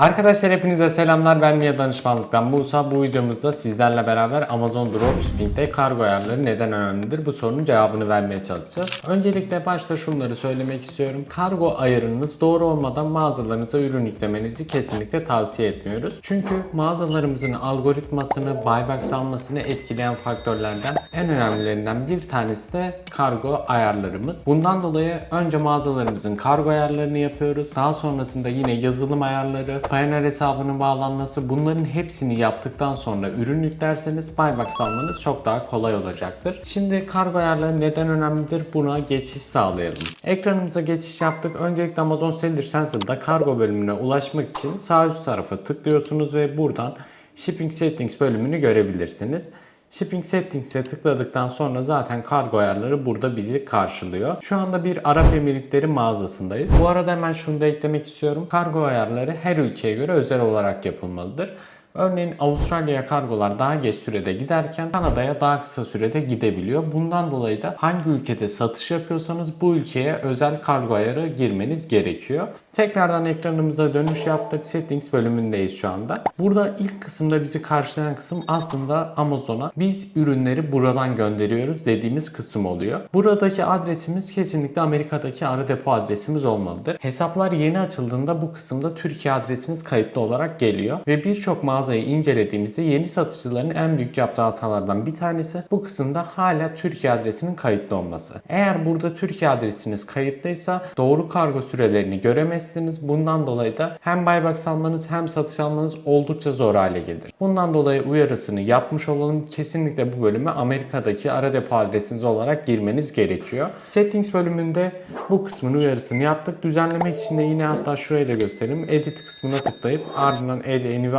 Arkadaşlar hepinize selamlar. Ben Mia Danışmanlık'tan Musa. Bu videomuzda sizlerle beraber Amazon Dropshipping'de kargo ayarları neden önemlidir? Bu sorunun cevabını vermeye çalışacağız. Öncelikle başta şunları söylemek istiyorum. Kargo ayarınız doğru olmadan mağazalarınıza ürün yüklemenizi kesinlikle tavsiye etmiyoruz. Çünkü mağazalarımızın algoritmasını, buybox almasını etkileyen faktörlerden en önemlilerinden bir tanesi de kargo ayarlarımız. Bundan dolayı önce mağazalarımızın kargo ayarlarını yapıyoruz. Daha sonrasında yine yazılım ayarları, Payoneer hesabının bağlanması bunların hepsini yaptıktan sonra ürün yüklerseniz buybox almanız çok daha kolay olacaktır. Şimdi kargo ayarları neden önemlidir? Buna geçiş sağlayalım. Ekranımıza geçiş yaptık. Öncelikle Amazon Seller Central'da kargo bölümüne ulaşmak için sağ üst tarafa tıklıyorsunuz ve buradan Shipping Settings bölümünü görebilirsiniz. Shipping Settings'e tıkladıktan sonra zaten kargo ayarları burada bizi karşılıyor. Şu anda bir Arap Emirlikleri mağazasındayız. Bu arada hemen şunu da eklemek istiyorum. Kargo ayarları her ülkeye göre özel olarak yapılmalıdır. Örneğin Avustralya'ya kargolar daha geç sürede giderken Kanada'ya daha kısa sürede gidebiliyor. Bundan dolayı da hangi ülkede satış yapıyorsanız bu ülkeye özel kargo ayarı girmeniz gerekiyor. Tekrardan ekranımıza dönüş yaptık. Settings bölümündeyiz şu anda. Burada ilk kısımda bizi karşılayan kısım aslında Amazon'a biz ürünleri buradan gönderiyoruz dediğimiz kısım oluyor. Buradaki adresimiz kesinlikle Amerika'daki ara depo adresimiz olmalıdır. Hesaplar yeni açıldığında bu kısımda Türkiye adresiniz kayıtlı olarak geliyor ve birçok mağazayı incelediğimizde yeni satıcıların en büyük yaptığı hatalardan bir tanesi bu kısımda hala Türkiye adresinin kayıtlı olması. Eğer burada Türkiye adresiniz kayıtlıysa doğru kargo sürelerini göremezsiniz. Bundan dolayı da hem buybox almanız hem satış almanız oldukça zor hale gelir. Bundan dolayı uyarısını yapmış olalım. Kesinlikle bu bölüme Amerika'daki ara depo adresiniz olarak girmeniz gerekiyor. Settings bölümünde bu kısmın uyarısını yaptık. Düzenlemek için de yine hatta şurayı da göstereyim. Edit kısmına tıklayıp ardından add a new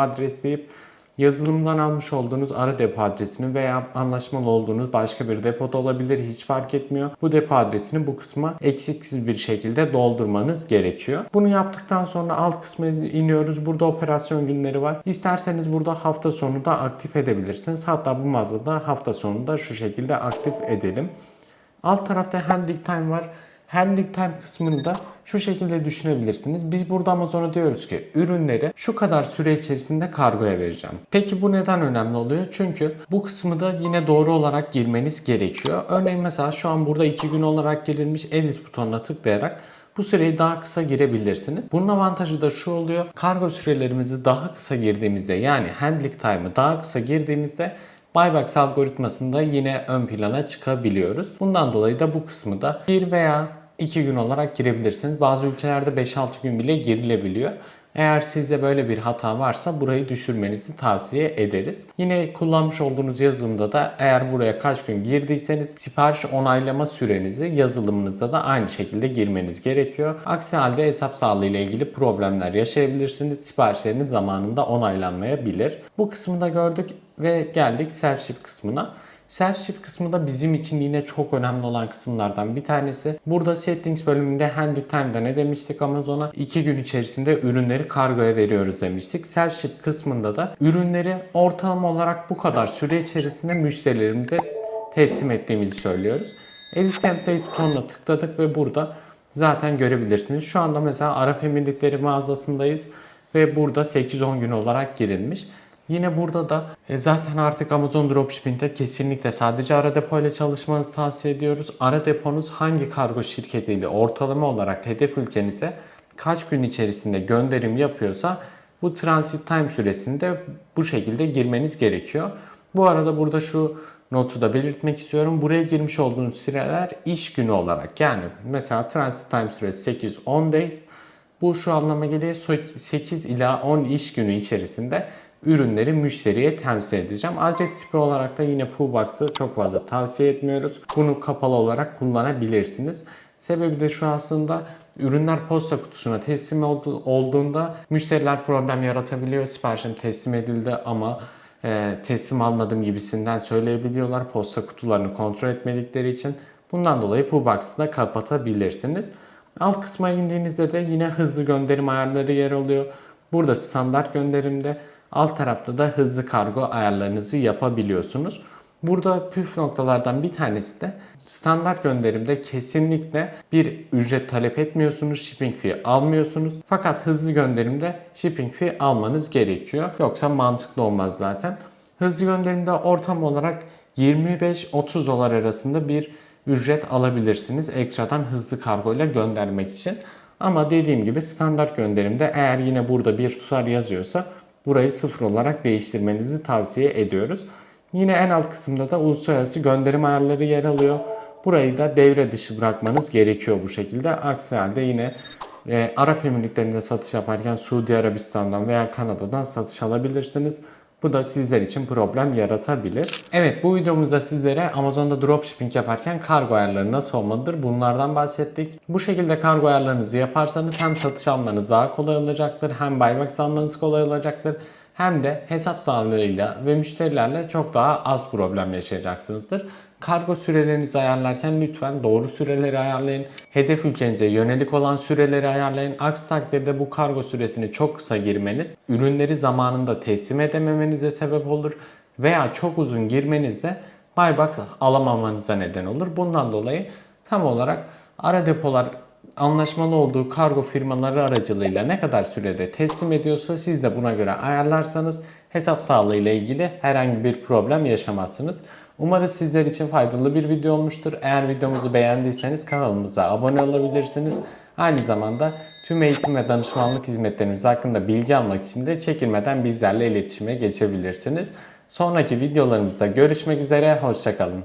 deyip yazılımdan almış olduğunuz ara depo adresini veya anlaşmalı olduğunuz başka bir depoda olabilir hiç fark etmiyor. Bu depo adresini bu kısma eksiksiz bir şekilde doldurmanız gerekiyor. Bunu yaptıktan sonra alt kısma iniyoruz. Burada operasyon günleri var. İsterseniz burada hafta sonu da aktif edebilirsiniz. Hatta bu mağazada hafta sonu da şu şekilde aktif edelim. Alt tarafta handling time var. Handling time kısmını da şu şekilde düşünebilirsiniz. Biz burada Amazon'a diyoruz ki ürünleri şu kadar süre içerisinde kargoya vereceğim. Peki bu neden önemli oluyor? Çünkü bu kısmı da yine doğru olarak girmeniz gerekiyor. Örneğin mesela şu an burada 2 gün olarak girilmiş edit butonuna tıklayarak bu süreyi daha kısa girebilirsiniz. Bunun avantajı da şu oluyor. Kargo sürelerimizi daha kısa girdiğimizde yani handling time'ı daha kısa girdiğimizde Buybox algoritmasında yine ön plana çıkabiliyoruz. Bundan dolayı da bu kısmı da 1 veya 2 gün olarak girebilirsiniz. Bazı ülkelerde 5-6 gün bile girilebiliyor. Eğer sizde böyle bir hata varsa burayı düşürmenizi tavsiye ederiz. Yine kullanmış olduğunuz yazılımda da eğer buraya kaç gün girdiyseniz sipariş onaylama sürenizi yazılımınızda da aynı şekilde girmeniz gerekiyor. Aksi halde hesap sağlığı ile ilgili problemler yaşayabilirsiniz. Siparişleriniz zamanında onaylanmayabilir. Bu kısmı da gördük ve geldik self-ship kısmına. Self-ship kısmı da bizim için yine çok önemli olan kısımlardan bir tanesi. Burada settings bölümünde handy time'da ne demiştik Amazon'a? 2 gün içerisinde ürünleri kargoya veriyoruz demiştik. Self-ship kısmında da ürünleri ortalama olarak bu kadar süre içerisinde müşterilerimize teslim ettiğimizi söylüyoruz. Edit template butonuna tıkladık ve burada zaten görebilirsiniz. Şu anda mesela Arap Emirlikleri mağazasındayız ve burada 8-10 gün olarak girilmiş. Yine burada da e, zaten artık Amazon Dropshipping'de kesinlikle sadece ara depo ile çalışmanızı tavsiye ediyoruz. Ara deponuz hangi kargo şirketiyle ortalama olarak hedef ülkenize kaç gün içerisinde gönderim yapıyorsa bu transit time süresinde bu şekilde girmeniz gerekiyor. Bu arada burada şu notu da belirtmek istiyorum. Buraya girmiş olduğunuz süreler iş günü olarak yani mesela transit time süresi 8-10 days. Bu şu anlama geliyor 8 ila 10 iş günü içerisinde ürünleri müşteriye temsil edeceğim. Adres tipi olarak da yine Pullbox'ı çok fazla tavsiye etmiyoruz. Bunu kapalı olarak kullanabilirsiniz. Sebebi de şu aslında ürünler posta kutusuna teslim oldu, olduğunda müşteriler problem yaratabiliyor. Siparişim teslim edildi ama e, teslim almadım gibisinden söyleyebiliyorlar. Posta kutularını kontrol etmedikleri için. Bundan dolayı Pullbox'ı da kapatabilirsiniz. Alt kısma indiğinizde de yine hızlı gönderim ayarları yer alıyor. Burada standart gönderimde Alt tarafta da hızlı kargo ayarlarınızı yapabiliyorsunuz. Burada püf noktalardan bir tanesi de standart gönderimde kesinlikle bir ücret talep etmiyorsunuz, shipping fee almıyorsunuz. Fakat hızlı gönderimde shipping fee almanız gerekiyor. Yoksa mantıklı olmaz zaten. Hızlı gönderimde ortam olarak 25-30 dolar arasında bir ücret alabilirsiniz ekstradan hızlı kargo ile göndermek için. Ama dediğim gibi standart gönderimde eğer yine burada bir tutar yazıyorsa burayı sıfır olarak değiştirmenizi tavsiye ediyoruz. Yine en alt kısımda da uluslararası gönderim ayarları yer alıyor. Burayı da devre dışı bırakmanız gerekiyor bu şekilde. Aksi halde yine e, Arap Emirlikleri'nde satış yaparken Suudi Arabistan'dan veya Kanada'dan satış alabilirsiniz. Bu da sizler için problem yaratabilir. Evet bu videomuzda sizlere Amazon'da dropshipping yaparken kargo ayarları nasıl olmalıdır bunlardan bahsettik. Bu şekilde kargo ayarlarınızı yaparsanız hem satış almanız daha kolay olacaktır hem buybox almanız kolay olacaktır hem de hesap sağlığıyla ve müşterilerle çok daha az problem yaşayacaksınızdır. Kargo sürelerinizi ayarlarken lütfen doğru süreleri ayarlayın. Hedef ülkenize yönelik olan süreleri ayarlayın. Aksi takdirde bu kargo süresini çok kısa girmeniz ürünleri zamanında teslim edememenize sebep olur. Veya çok uzun girmeniz de buybox alamamanıza neden olur. Bundan dolayı tam olarak ara depolar anlaşmalı olduğu kargo firmaları aracılığıyla ne kadar sürede teslim ediyorsa siz de buna göre ayarlarsanız hesap sağlığı ilgili herhangi bir problem yaşamazsınız. Umarız sizler için faydalı bir video olmuştur. Eğer videomuzu beğendiyseniz kanalımıza abone olabilirsiniz. Aynı zamanda tüm eğitim ve danışmanlık hizmetlerimiz hakkında bilgi almak için de çekinmeden bizlerle iletişime geçebilirsiniz. Sonraki videolarımızda görüşmek üzere, hoşçakalın.